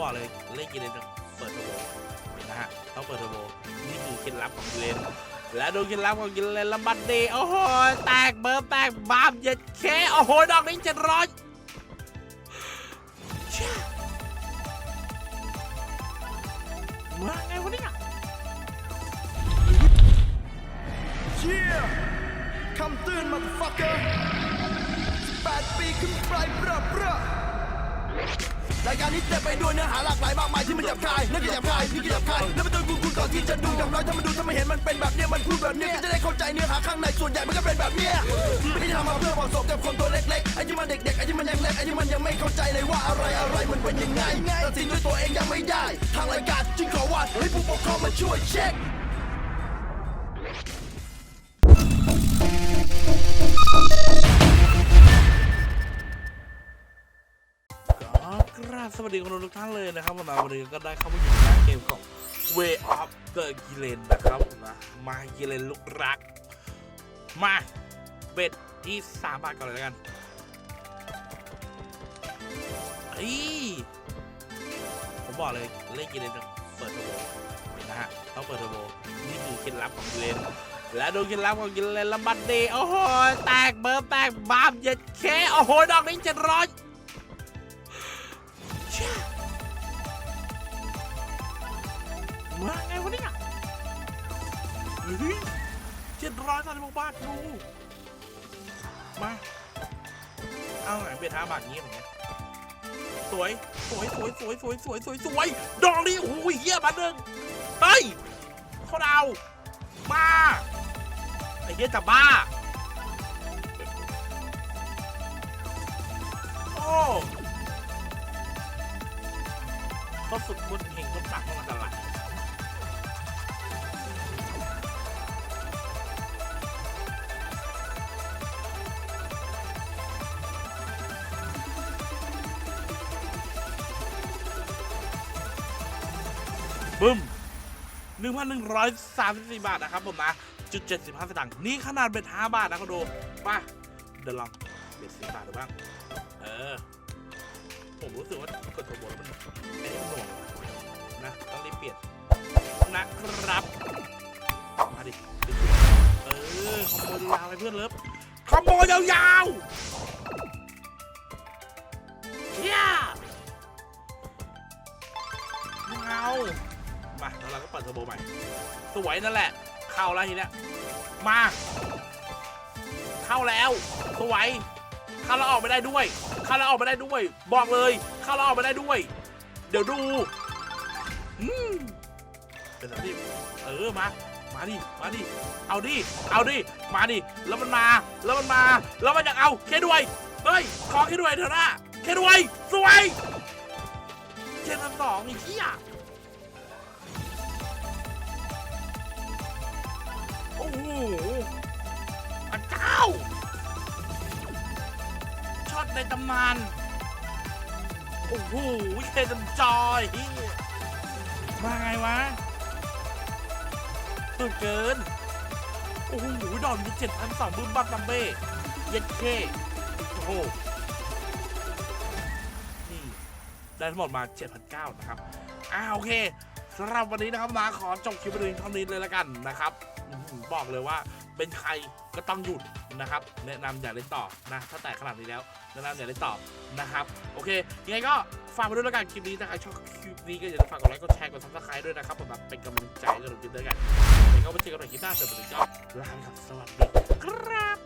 บอกเลยเล่นกิเลนต้องเปิดเทอร์โบนะฮะต้องเปิดเทอร์โบนี่คือเคล็ดลับของกิเลนและดูเคล็ดลับของกินเลนละบัดดีโอ้โหแตกเบิร์แตกบามเย็ดเคโอ้โหดอกนี้เจ็ดร้อยมาไงวะเนี่ยเชี่ยคำเตือนมาฟักเกอร์แปดปีขึ้นไปเบ้อเบ้อ รายการนี้เต็มไปด้วยเนื้อหาหลากหลายมากมายที่มันหยาบคายนั่นก็หยาบคายนี่ก็หยาบคายแล้วมาดูกูกูก่อนที่จะดูอย่างน้อยถ้ามันดูถ้ามันเห็นมันเป็นแบบเนี้ยมันพูดแบบเนี้ยก็จะได้เข้าใจเนื้อหาข้างในส่วนใหญ่มันก็เป็นแบบเนี้ยไม่ได้ทำมาเพื่อเหมาะสมกับคนตัวเล็กๆไอ้ที่มันเด็กๆไอ้ที่มันยังเล็กไอ้ที่มันยังไม่เข้าใจเลยว่าอะไรอะไรมันเป็นยังไงตัดสินด้วยตัวเองยังไม่ได้ ทางรายการจึงขอว่าให้ผู้ปกครองมาช่วยเช็ค กราบสวัสดีคุณทุกท่านเลยนะครับวันนี้ก็ได้เข้ามาอยู่ในเกมของ Way of the g i l e n นะครับนะมากิเลนลูกรัก มาเบ็ดที่สามบาทก่อนเลยแล้วกันเฮ้ยผมบอกเลยเล่นกิเลนต้องเปิดเทอร์โบนะฮะต้องเปิดเทอร์โบนี่คือเคล็ดลับของกิเลนและดูเคล็ดลับของกิเลนละบัดดีโอ้โหแตกเบิร์แตกบามเย็ดเคโอ้โหดอกนี้เจ็ดร้อย มาไงวะเนี่ยเฮ้ยเจ็ดร้อยสามสิบหกบาทดูมาเอาไหนเป็นห้าบาทงี้อย่างเงี้ยสวยสวยสวยสวยสวยสวยสวยสวยดอกนี้โอ้ยเหี้ยมาหนึ่งเฮ้ยเขาดาวมาไอ้เหี้ยจะบ้าโอ้เขาฝึกคนเก่งก็ปักมันตลาด บึ้มหนึ่งพันหนึ่งร้อยสามสิบสี่บาทนะครับผมนะจุดเจ็ดสิบห้าสตางค์นี่ขนาดเป็นห้าบาทนะเขาดูมาเดี๋ยวลองเบ็ดสี่บาทดูบ้างเออผมรู้สึกว่ากดตัวบนแล้วมันไอ้หน่วงนะต้องรีบเปลี่ยนนะครับมาดิเออคอมโบยาวไปเพื่อนเลิฟคอมโบยาวๆเฮียเอา มาแล้วเราก็เปิดเทอร์โบใหม่ สวยนั่นแหละ เข้าแล้วทีเนี้ย มา เข้าแล้ว สวย เข้าแล้วออกไม่ได้ด้วย เข้าแล้วออกไม่ได้ด้วย บอกเลย เข้าแล้วออกไม่ได้ด้วย เดี๋ยวดูอืมเป็นแบบนี้เออ มา มาดิ มาดิ เอาดิ เอาดิ มาดิ แล้วมันมา แล้วมันมา แล้วมันอยากเอาแค่ด้วย เฮ้ย ขอแค่ด้วยเถอะนะแค่ด้วย สวยเจนพันสองอีกที่อ่ ในตำนาน โอ้โหเคนจอยมาไงวะสุดเกิน โอ้โหดอนมีเจ็ดพันสองบึ้มบัตตัมเบ้เย็ดเคโอ้โห นี่ ได้ทั้งหมดมา 7,900 นะครับอ่าโอเคสำหรับวันนี้นะครับมาขอจบคลิปไปเลยเท่านี้เลยละกันนะครับ บอกเลยว่า เป็นใครก็ต้องหยุดนะครับ แนะนำอย่าเล่นต่อนะถ้าแตกขนาดนี้แล้วแนะนำอย่าเล่นต่อนะครับ โอเคยังไงก็ฝากมาด้วยแล้วกันคลิปนี้ถ้าใครชอบคลิปนี้ก็อย่าลืมฝากกดไลค์กดแชร์กดซับสไครต์ด้วยนะครับผมแบบเป็นกำลังใจให้กับคลิปด้วยกันยังไงก็มาเจอกันใหม่คลิปหน้าสำหรันนี้ก็ลาไปครับสวัสดีครับ